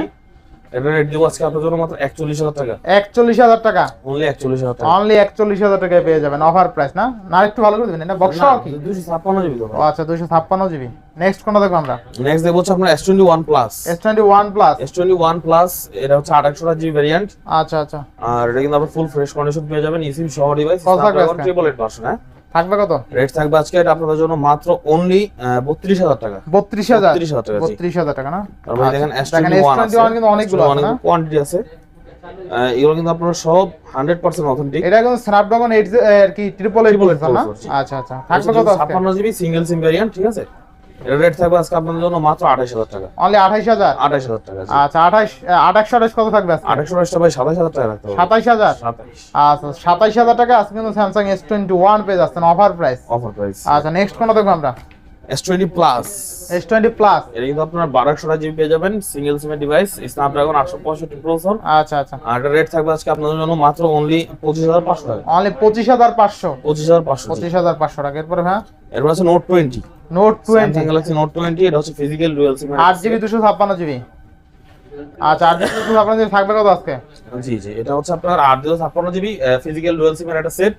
এটা রেট দিব আজকে আপনার জন্য মাত্র একচল্লিশ হাজার টাকা। 41000 টাকা? অনলি একচল্লিশ হাজার টাকা। অনলি 41000 টাকায় পেয়ে যাবেন। অফার প্রাইস না? না একটু ভালো করে দিবেন। এটা বক্সা কি? দুশো ছাপ্পান্ন জিবি তো আচ্ছা 256 জিবি নেক্সট কোনটা দেখব আমরা? নেক্সট দেখব হচ্ছে আপনার S twenty one plus S21 plus S twenty one plus এটা হচ্ছে আট একশো জিবি ভ্যারিয়েন্ট আচ্ছা আচ্ছা। আর এটা কিন্তু আপনার ফুল ফ্রেশ কন্ডিশন পেয়ে যাবেন ইসিম সহ ডিভাইস? ট্রিপল এইট ভার্সন হ্যাঁ? থাকবে কত? রেট থাকবে আজকে আপনাদের জন্য মাত্র অনলি বত্রিশ হাজার টাকা। 32000 32000 টাকা, 32000 টাকা না? তারপরে দেখেন আচ্ছা, দেখেন S21 আছে। S21 কিন্তু অনেকগুলো আছে না? কোয়ান্টিটি আছে। এগুলো কিন্তু আপনার সব হান্ড্রেড পার্সেন্ট অথেন্টিক এটা কিন্তু স্ন্যাপড্রাগন 8 Gen- কি ট্রিপল এইট না? আচ্ছা আচ্ছা। থাকবে কত আজকে? ছাপ্পান্ন জিবি সিঙ্গেল সিম ভ্যারিয়েন্ট ঠিক আছে? রেট থাকবে আজকে আপনাদের জন্য মাত্র আঠাশ হাজার টাকা। অনলি 28000 আঠাশ হাজার টাকা আচ্ছা 28 28 কত থাকবে আজকে? আঠাশশো আঠাশটা ভাই সাতাশ হাজার টাকা রাখতে হবে 27000 সাতাশ আচ্ছা 27000 টাকা আজকে কিন্তু স্যামসাং S21 পেয়ে যাচ্ছেন অফার প্রাইস অফার প্রাইস আচ্ছা নেক্সট কোনটা দেখব আমরা? S twenty plus S20 plus এটা কিন্তু আপনার বারো একশো জিবি পেয়ে যাবেন সিঙ্গেল সিমের ডিভাইস স্ন্যাপড্রাগন আটশো পঁয়ষট্টি প্রসেসর আচ্ছা আচ্ছা। আর এটা রেট থাকবে আজকে আপনাদের জন্য মাত্র অনলি পঁচিশ হাজার পাঁচশো টাকা। অনলি 25500 পঁচিশ। হাজার পাঁচশো 25500 টাকা। এরপরে হ্যাঁ এরপর আছে note twenty note Samsung 20 Galaxy note twenty এটা হচ্ছে ফিজিক্যাল ডুয়েল সিম আট জিবি দুশো ছাপ্পান্ন জিবি। আচ্ছা জিবি ছাপ্পান্ন জিবি থাকবে কত আজকে? জি জি এটা হচ্ছে আপনার আট দুশো ছাপ্পান্ন জিবি ফিজিক্যাল ডুয়াল সিম এর একটা সেট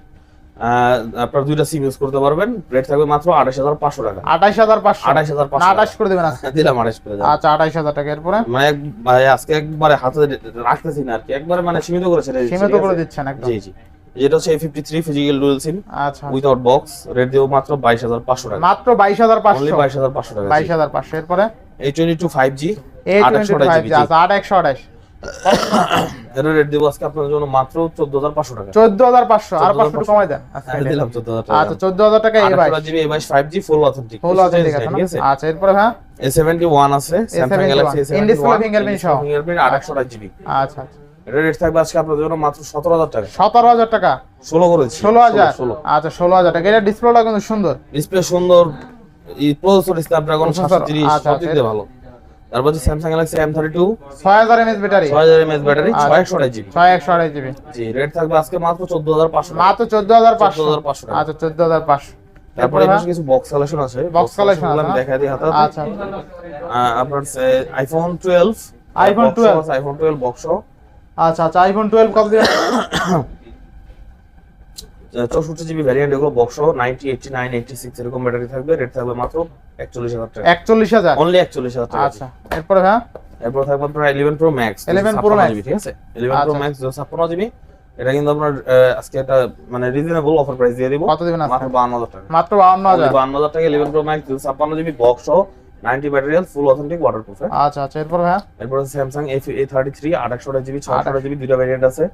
আপনার দুইটা সিম ইউজ করতে পারবেন। রেট থাকবে মাত্র আঠাশ হাজার পাঁচশো টাকা। আঠাইশ হাজার পাঁচশো? আঠাশ হাজার পাঁচশো আঠাশ করে দেবেন আজকে। দিলাম আঠাশ করে। আচ্ছা আঠাইশ হাজার টাকা এরপরে? মানে মানে আজকে একবারে হাতে রাখতেছি না আর কি একবারে মানে সীমিত করে ছেড়ে সীমিত করে দিচ্ছেন একদম। জি জি। যেটা হচ্ছে fifty three physical dual SIM আচ্ছা। উইথাউট বক্স রেট দেবো মাত্র বাইশ হাজার পাঁচশো টাকা। মাত্র বাইশ হাজার পাঁচশো? বাইশ হাজার পাঁচশো টাকা বাইশ হাজার পাঁচশো। এরপরে? এই টোয়েন্টি টু ফাইভ জি। আঠাশশো আচ্ছা আট একশো আঠাশ। এটা রেট দেবো আজকে আপনার জন্য মাত্র চোদ্দ হাজার টাকা। পাঁচশো আর 14,500 পাঁচশো। কমাই দেন আজকে দিলাম চোদ্দ হাজার আচ্ছা চোদ্দ হাজার টাকা এই ফুল অথেন্টিক ফুল অথেন্টিক আছে আচ্ছা এরপরে হ্যাঁ? আছে স্যামসাং গ্যালাক্সি সহ। ফিঙ্গারপ্রিন্ট আচ্ছা আচ্ছা। রেট থাকবে আজকে জন্য মাত্র টাকা। ষোলো করেছি ষোলো ষোলো আচ্ছা ষোলো এটা ডিসপ্লেটা কিন্তু সুন্দর। ডিসপ্লে সুন্দর এই প্রসেসর স্ন্যাপড্রাগন আচ্ছা, সব দিক ভালো। তারপর হচ্ছে Samsung Galaxy M thirty two ছয় হাজার এমএস ব্যাটারি। ছয় হাজার এমএস ব্যাটারি আচ্ছা। ছয় একশো জিবি ছয় একশো আড়াই জিবি জি রেট থাকবে আজকে মাত্র চোদ্দ হাজার পাঁচশো মাত্র চোদ্দ হাজার পাঁচশো। 14,500 টাকা। আচ্ছা চোদ্দ হাজার পাঁচশো। তারপরে কিছু বক্স কালেকশন আছে। Collection আছে, আমি? দেখা দিই হাতে। আচ্ছা। আপনার iPhone twelve iPhone 12 iPhone twelve box আচ্ছা আচ্ছা আইফোন টুয়েলভ কত দিবেন (coughs) চৌষট্টি জিবি ভ্যারিয়েন্ট এগুলো box ninety eighty nine eighty six এরকম ব্যাটারি থাকবে। রেট থাকবে মাত্র একচল্লিশ হাজার টাকা। একচল্লিশ হাজার? অনলি একচল্লিশ হাজার টাকা। আচ্ছা এরপরে ভাইয়া এরপর থাকবে আপনার eleven pro max 11 Pro Max। ঠিক আছে? Eleven pro. ম্যাক্স ছাপ্পান্ন জিবি। এটা কিন্তু আপনার আজকে একটা মানে রিজনেবল অফার প্রাইস দিয়ে দিব। কত দিবেন মাত্র বান্ন হাজার টাকা। মাত্র বাউন্ন হাজার? বান্ন হাজার টাকা ইলেভেন প্রো ম্যাক্স ছাপ্পান্ন জিবি বক্স সহ নাইনটি ব্যাটারিয়াল ফুল অথেন্টিক ওয়াটার প্রুফ আচ্ছা আচ্ছা এরপর ভাইয়া এরপর Samsung A A thirty three আঠাশশো জিবি ছশো জিবি দুইটা ভ্যারিয়েন্ট আছে।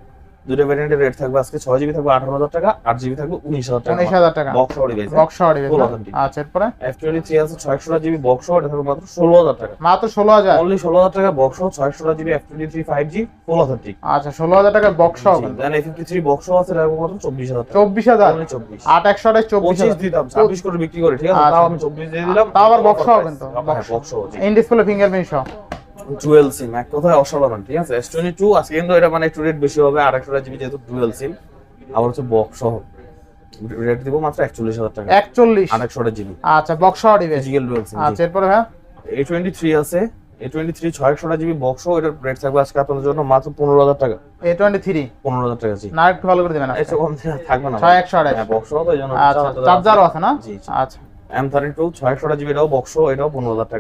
দুইটা ভ্যারিয়েন্টের রেট থাকবে আজকে ছয় জিবি থাকবে আঠারো হাজার টাকা আট জিবি থাকবে উনিশ হাজার টাকা। উনিশ হাজার টাকা। Box device box authentic। আচ্ছা এরপরে? এফ টোয়েন্টি থ্রি আছে ছয়শো জিবি বক্স এটা থাকবে মাত্র ষোলো হাজার টাকা। মাত্র ষোলো হাজার? অনলি ষোলো হাজার টাকা বক্স ছয়শো GB F twenty three five G full authentic আচ্ছা ষোলো হাজার টাকা বক্স দেন এ ফিফটি থ্রি বক্স আছে এটা মাত্র চব্বিশ হাজার চব্বিশ হাজার? চব্বিশ। আট একশো আঠাশ চব্বিশ দিতাম ছাব্বিশ করে বিক্রি করে ঠিক আছে? আচ্ছা। তাও আমি চব্বিশ দিয়ে দিলাম। তাও আবার box সহ কিন্তু, বক্স ইন ডিসপ্লে ফিঙ্গারপ্রিন্ট সহ। ডুয়েল সিম এক কথায় অসাধারণ ঠিক আছে? এস টোয়েন্টি টু আজকে কিন্তু এটা মানে একটু রেট বেশি হবে আর একশো জিবি যেহেতু ডুয়েল সিম আবার হচ্ছে বক্স সহ। রেট দিব মাত্র একচল্লিশ হাজার টাকা। একচল্লিশ? আর একশো জিবি। আচ্ছা বক্স সহ দিবে ডুয়েল সিম আচ্ছা এরপরে ভাইয়া? এ টোয়েন্টি থ্রি আছে। এ টোয়েন্টি থ্রি ছয় একশো জিবি বক্স এটার রেট থাকবে আজকে আপনাদের জন্য মাত্র পনেরো হাজার টাকা। এ টোয়েন্টি থ্রি পনেরো হাজার টাকা জি। না একটু ভালো করে দিবেন এসে কম থাকবে না। ছয় একশো হ্যাঁ বক্স এই জন্য আচ্ছা চার্জারও আছে না? জি জি। আচ্ছা। এম থার্টি টু ছয় একশো জিবি এটাও বক্স এটাও পনেরো হাজার টাকা।